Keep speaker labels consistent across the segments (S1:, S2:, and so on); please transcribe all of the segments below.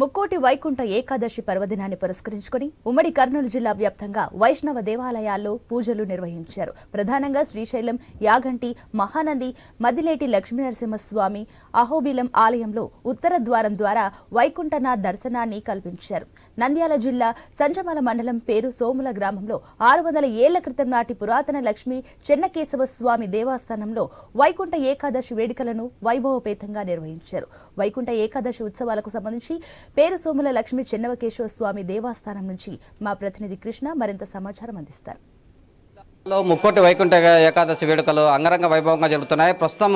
S1: ముక్కోటి వైకుంఠ ఏకాదశి పర్వదినాన్ని పురస్కరించుకొని ఉమ్మడి కర్నూలు జిల్లా వ్యాప్తంగా వైష్ణవ దేవాలయాల్లో పూజలు నిర్వహించారు. ప్రధానంగా శ్రీశైలం యాగంటి మహానంది మదిలేటి లక్ష్మీనరసింహస్వామి అహోబిలం ఆలయంలో ఉత్తర ద్వారం ద్వారా వైకుంఠనాథ్ దర్శనాన్ని కల్పించారు. నంద్యాల జిల్లా సంజమల మండలం పేరు సోముల గ్రామంలో ఆరు వందల ఏళ్ళ క్రితం నాటి పురాతన లక్ష్మి చెన్నకేశవ స్వామి దేవస్థానంలో వైకుంఠ ఏకాదశి వేడుకలను వైభవపేతంగా నిర్వహించారు. వైకుంఠ ఏకాదశి ఉత్సవాలకు సంబంధించి పేరు సోముల లక్ష్మీ చెన్నవకేశ్వర స్వామి దేవస్థానం నుంచి మా ప్రతినిధి కృష్ణ మరింత సమాచారం అందిస్తారు.
S2: లో ముక్కోటి వైకుంఠ ఏకాదశి వేడుకలు అంగరంగ వైభవంగా జరుగుతున్నాయి. ప్రస్తుతం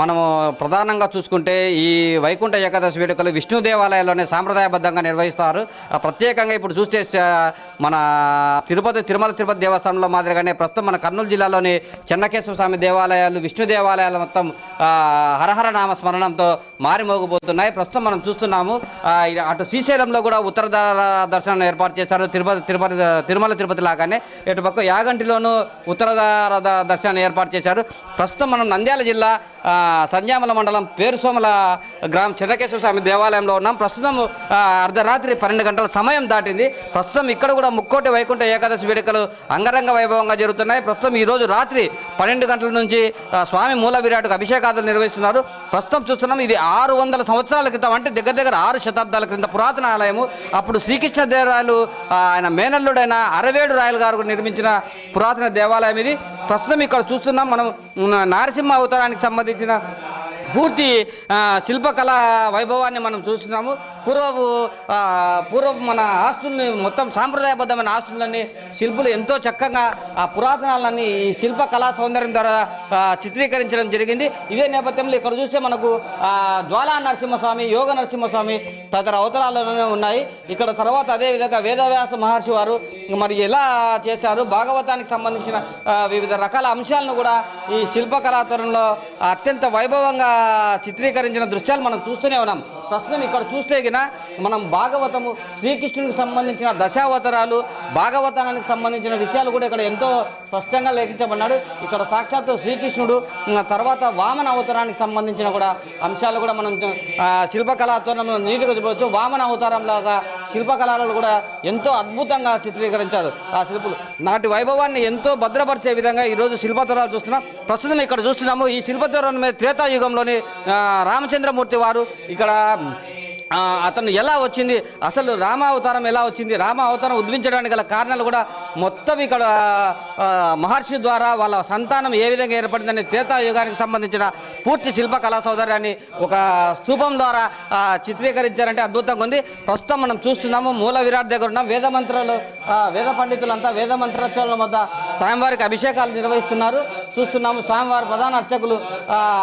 S2: మనము ప్రధానంగా చూసుకుంటే ఈ వైకుంఠ ఏకాదశి వేడుకలు విష్ణు దేవాలయాల్లోనే సాంప్రదాయబద్ధంగా నిర్వహిస్తారు. ప్రత్యేకంగా ఇప్పుడు చూస్తే మన తిరుపతి తిరుమల తిరుపతి దేవస్థానంలో మాదిరిగానే ప్రస్తుతం మన కర్నూలు జిల్లాలోని చెన్నకేశ్వర స్వామి దేవాలయాలు విష్ణు దేవాలయాలు మొత్తం హరహర నామ స్మరణంతో మారిమోగబోతున్నాయి ప్రస్తుతం మనం చూస్తున్నాము అటు శ్రీశైలంలో కూడా ఉత్తర దర్శనం ఏర్పాటు చేశారు. తిరుపతి తిరుపతి తిరుమల తిరుపతి లాగానే. ఇటుపక్క యాగంటిలోనూ ఉత్తర దర్శనాన్ని ఏర్పాటు చేశారు. ప్రస్తుతం మనం నంద్యాల జిల్లా ఆ, సంజామల మండలం పేరుసోమల గ్రామం చెన్నకేశ్వర స్వామి దేవాలయంలో ఉన్నాం. ప్రస్తుతం అర్ధరాత్రి పన్నెండు గంటల సమయం దాటింది. ప్రస్తుతం ఇక్కడ కూడా ముక్కోటి వైకుంఠ ఏకాదశి వేడుకలు అంగరంగ వైభవంగా జరుగుతున్నాయి. ప్రస్తుతం ఈరోజు రాత్రి పన్నెండు గంటల నుంచి స్వామి మూల విరాటుకు అభిషేకాదులు నిర్వహిస్తున్నారు. ప్రస్తుతం చూస్తున్నాం ఇది ఆరు వందల సంవత్సరాల క్రితం అంటే దగ్గర దగ్గర ఆరు శతాబ్దాల క్రింద పురాతన ఆలయము. అప్పుడు శ్రీకృష్ణదేవరాయలు ఆయన మేనల్లుడైన అరవేడు రాయలు గారు నిర్మించిన పురాతన దేవాలయం ఇది. ప్రస్తుతం ఇక్కడ చూస్తున్నాం. మనం నారసింహ అవతారానికి సంబంధించిన పూర్తి శిల్పకళా వైభవాన్ని మనం చూస్తున్నాము. పూర్వపు పూర్వపు మన ఆస్తుల్ని మొత్తం సాంప్రదాయబద్ధమైన ఆస్తులన్నీ శిల్పులు ఎంతో చక్కగా ఆ పురాతనాలన్నీ ఈ శిల్ప కళా సౌందర్యం ద్వారా చిత్రీకరించడం జరిగింది. ఇదే నేపథ్యంలో ఇక్కడ చూస్తే మనకు జ్వాలా నరసింహస్వామి యోగ నరసింహస్వామి తదితర అవతరాలలోనే ఉన్నాయి. ఇక్కడ తర్వాత అదే విధంగా వేదవ్యాస మహర్షి వారు మరి ఎలా చేశారు భాగవతానికి సంబంధించిన వివిధ రకాల అంశాలను కూడా ఈ శిల్పకళాతరంలో అత్యంత వైభవంగా చిత్రీకరించిన దృశ్యాలు మనం చూస్తూనే ఉన్నాం. ప్రస్తుతం ఇక్కడ చూస్తే గిన మనం భాగవతము శ్రీకృష్ణునికి సంబంధించిన దశావతారాలు భాగవతానికి సంబంధించిన విషయాలు కూడా ఇక్కడ ఎంతో స్పష్టంగా లేఖించబడ్డాడు. ఇక్కడ సాక్షాత్తు శ్రీకృష్ణుడు తర్వాత వామన అవతారానికి సంబంధించిన కూడా అంశాలు కూడా మనం ఆ, శిల్పకళాతోరణంలో నీట్గా వామన అవతారం లాగా శిల్పకళలు కూడా ఎంతో అద్భుతంగా చిత్రీకరించారు ఆ శిల్పులు. నాటి వైభవాన్ని ఎంతో భద్రపరిచే విధంగా ఈరోజు శిల్పతరాలు చూస్తున్నాం. ప్రస్తుతం ఇక్కడ చూస్తున్నాము ఈ శిల్పతరం మీద త్రేతాయుగంలోని రామచంద్రమూర్తి వారు ఇక్కడ అతను ఎలా వచ్చింది అసలు రామావతారం ఎలా వచ్చింది రామ అవతారం ఉద్భవించడానికి గల కారణాలు కూడా మొత్తం ఇక్కడ మహర్షి ద్వారా వాళ్ళ సంతానం ఏ విధంగా ఏర్పడిందని త్రేతాయుగానికి సంబంధించిన పూర్తి శిల్ప కళా సౌందర్యాన్ని ఒక స్తూపం ద్వారా చిత్రీకరించారంటే అద్భుతంగా ఉంది. ప్రస్తుతం మనం చూస్తున్నాము మూల విరాట్ దగ్గర ఉన్నాం. వేద మంత్రాలు వేద పండితులంతా వేద మంత్రోత్సవాల వద్ద స్వామివారికి అభిషేకాలు నిర్వహిస్తున్నారు. చూస్తున్నాము స్వామివారి ప్రధాన అర్చకులు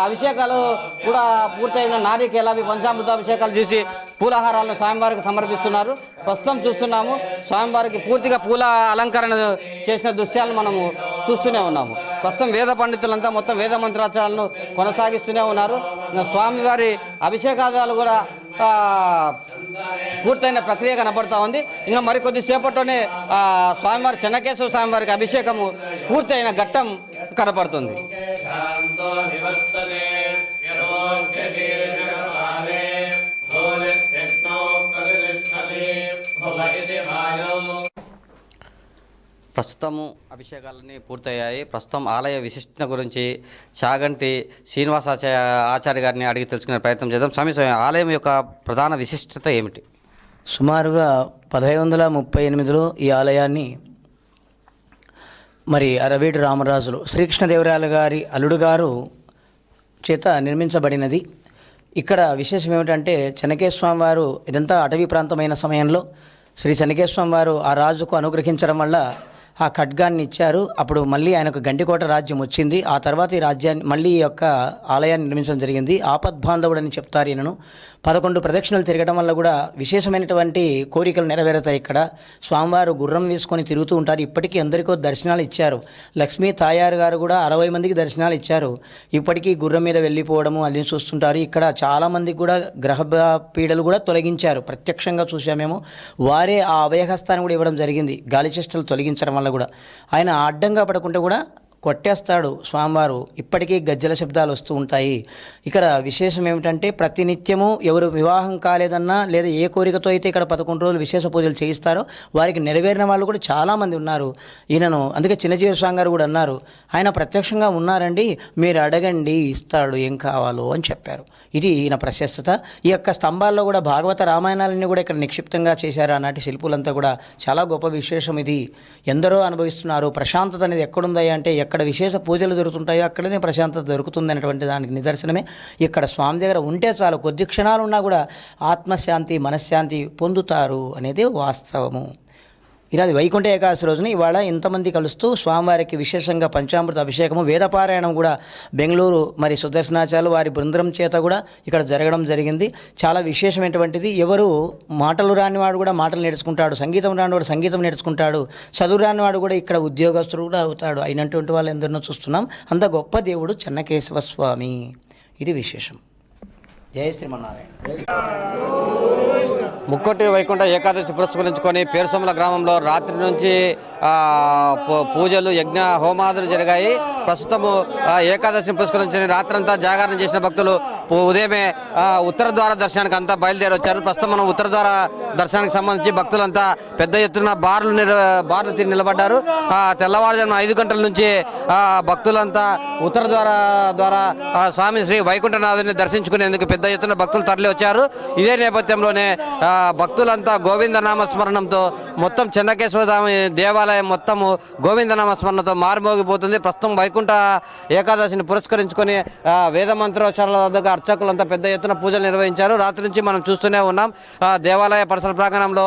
S2: అభిషేకాలు కూడా పూర్తయిన నారికేలాది పంచామృత అభిషేకాలు చేసి పూలహారాలను స్వామివారికి సమర్పిస్తున్నారు. ప్రస్తుతం చూస్తున్నాము. స్వామివారికి పూర్తిగా పూల అలంకరణ చేసిన దృశ్యాలను మనము చూస్తూనే ఉన్నాము. ప్రస్తుతం వేద పండితులంతా మొత్తం వేద మంత్రాచారాలను కొనసాగిస్తూనే ఉన్నారు. స్వామివారి అభిషేకాదాలు కూడా పూర్తయిన ప్రక్రియ కనబడతా ఉంది. ఇంకా మరికొద్ది సేపట్లోనే స్వామివారి చెన్నకేశవ స్వామివారికి అభిషేకము పూర్తయిన ఘట్టం కనపడుతుంది. ప్రస్తుతము అభిషేకాలన్నీ పూర్తయ్యాయి. ప్రస్తుతం ఆలయ విశిష్టత గురించి చాగంటి శ్రీనివాస ఆచార్య ఆచార్య గారిని అడిగి తెలుసుకునే ప్రయత్నం చేద్దాం. స్వామి స్వామి ఆలయం యొక్క ప్రధాన విశిష్టత ఏమిటి?
S3: సుమారుగా పదహైదు వందల ముప్పై ఎనిమిదిలో ఈ ఆలయాన్ని మరి అరవీడు రామరాజులు శ్రీకృష్ణదేవరాయల గారి అల్లుడు గారు చేత నిర్మించబడినది. ఇక్కడ విశేషం ఏమిటంటే చెనకేశ్వరం వారు ఇదంతా అటవీ ప్రాంతమైన సమయంలో శ్రీ చెనకేశ్వరం వారు ఆ రాజుకు అనుగ్రహించడం వల్ల ఆ ఖడ్గాన్ని ఇచ్చారు అప్పుడు మళ్ళీ ఆయనకు గండికోట రాజ్యం వచ్చింది. ఆ తర్వాత ఈ రాజ్యాన్ని మళ్ళీ ఈ యొక్క ఆలయాన్ని నిర్మించడం జరిగింది. ఆపద్బాంధవుడు అని చెప్తారు ఈయనను. పదకొండు ప్రదక్షిణలు తిరగడం వల్ల కూడా విశేషమైనటువంటి కోరికలు నెరవేరుతాయి ఇక్కడ. స్వామివారు గుర్రం వేసుకొని తిరుగుతూ ఉంటారు. ఇప్పటికీ ఎందరికో దర్శనాలు ఇచ్చారు. లక్ష్మీ తాయారు గారు కూడా అరవై మందికి దర్శనాలు ఇచ్చారు. ఇప్పటికీ గుర్రం మీద వెళ్ళిపోవడము అన్ని చూస్తుంటారు. ఇక్కడ చాలామందికి కూడా గ్రహ పీడలు కూడా తొలగించారు. ప్రత్యక్షంగా చూసామేమో వారే ఆ అభయహస్తాన్ని కూడా ఇవ్వడం జరిగింది. గాలిచేష్టలు తొలగించడం వల్ల కూడా. ఆయన అడ్డంగా పడకుంటే కూడా కొట్టేస్తాడు స్వామివారు. ఇప్పటికీ గజ్జల శబ్దాలు వస్తూ ఉంటాయి. ఇక్కడ విశేషం ఏమిటంటే ప్రతినిత్యము ఎవరు వివాహం కాలేదన్నా లేదా ఏ కోరికతో అయితే ఇక్కడ పదకొండు రోజులు విశేష పూజలు చేయిస్తారో వారికి నెరవేరిన వాళ్ళు కూడా చాలామంది ఉన్నారు. ఈయనను అందుకే చిన్నజీవి స్వామి గారు కూడా అన్నారు. ఆయన ప్రత్యక్షంగా ఉన్నారండి మీరు అడగండి ఇస్తాడు ఏం కావాలో అని చెప్పారు. ఇది ఈయన ప్రశస్తత. ఈ యొక్క స్తంభాల్లో కూడా భాగవత రామాయణాలన్నీ కూడా ఇక్కడ నిక్షిప్తంగా చేశారు. ఆనాటి శిల్పులంతా కూడా చాలా గొప్ప విశేషం ఇది. ఎందరో అనుభవిస్తున్నారు. ప్రశాంతత అనేది ఎక్కడుందా అంటే ఎక్కడ విశేష పూజలు జరుగుతుంటాయో అక్కడనే ప్రశాంతత దొరుకుతుంది అనేటువంటి దానికి నిదర్శనమే. ఇక్కడ స్వామి దగ్గర ఉంటే చాలు కొద్ది క్షణాలు ఉన్నా కూడా ఆత్మశాంతి మనశ్శాంతి పొందుతారు అనేది వాస్తవము. ఇలా వైకుంఠ ఏకాదశి రోజున ఇవాళ ఇంతమంది కలుస్తూ స్వామివారికి విశేషంగా పంచామృత అభిషేకము వేదపారాయణం కూడా బెంగళూరు మరి సుదర్శనాచార్యులు వారి బృందం చేత కూడా ఇక్కడ జరగడం జరిగింది. చాలా విశేషమైనటువంటిది. ఎవరు మాటలు రానివాడు కూడా మాటలు నేర్చుకుంటాడు. సంగీతం రానివాడు సంగీతం నేర్చుకుంటాడు. చదువు రానివాడు కూడా ఇక్కడ ఉద్యోగస్తుడు కూడా అవుతాడు. అయినటువంటి వాళ్ళు ఎందరినో చూస్తున్నాం. అంత గొప్ప దేవుడు చెన్నకేశవ స్వామి. ఇది విశేషం. జయ శ్రీమన్నారాయణ.
S2: ముక్కోటి వైకుంఠ ఏకాదశి పురస్కరించుకొని పేరుసొమ్మల గ్రామంలో రాత్రి నుంచి పూజలు యజ్ఞ హోమాదులు జరిగాయి. ప్రస్తుతము ఏకాదశిని పురస్కరించుకొని రాత్రంతా జాగరణ చేసిన భక్తులు ఉదయమే ఉత్తర ద్వార దర్శనానికి అంతా బయలుదేరి వచ్చారు. ప్రస్తుతం మనం ఉత్తర ద్వార దర్శనానికి సంబంధించి భక్తులంతా పెద్ద ఎత్తున బార్లు నిల బార్లు తిరిగి నిలబడ్డారు. తెల్లవారుజామున ఐదు గంటల నుంచి భక్తులంతా ఉత్తర ద్వార ద్వారా స్వామి శ్రీ వైకుంఠనాథుని దర్శించుకునేందుకు పెద్ద ఎత్తున భక్తులు తరలి వచ్చారు ఇదే నేపథ్యంలోనే భక్తులంతా గోవింద నామస్మరణంతో మొత్తం చెన్నకేశ్వరస్వామి దేవాలయం మొత్తము గోవింద నామస్మరణతో మారుమోగిపోతుంది. ప్రస్తుతం వైకుంఠ ఏకాదశిని పురస్కరించుకొని వేద మంత్రోచ్చారాల వద్దకు అర్చకులంతా పెద్ద ఎత్తున పూజలు నిర్వహించారు. రాత్రి నుంచి మనం చూస్తూనే ఉన్నాం. దేవాలయ పరిసర ప్రాంగణంలో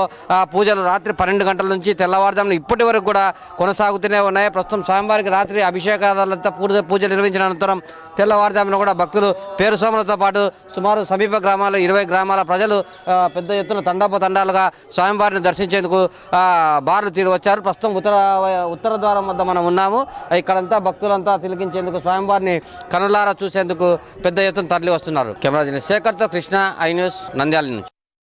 S2: పూజలు రాత్రి పన్నెండు గంటల నుంచి తెల్లవారుజామున ఇప్పటి వరకు కూడా కొనసాగుతూనే ఉన్నాయి. ప్రస్తుతం స్వామివారికి రాత్రి అభిషేకాలంతా పూజ పూజ నిర్వహించిన అనంతరం తెల్లవారుజామున కూడా భక్తులు పేరు సోమలతో పాటు సుమారు సమీప గ్రామాలు ఇరవై గ్రామాల ప్రజలు పెద్ద ఎత్తున తండాపోతండాలుగా స్వామివారిని దర్శించేందుకు ఆ, బారులు తీరు వచ్చారు. ప్రస్తుతం ఉత్తర ఉత్తర ద్వారం వద్ద మనం ఉన్నాము. ఇక్కడంతా భక్తులంతా తిలకించేందుకు స్వామివారిని కనులారా చూసేందుకు పెద్ద ఎత్తున తరలి వస్తున్నారు కెమెరా శేఖర్తో కృష్ణ ఐ న్యూస్ నంద్యాల నుంచి.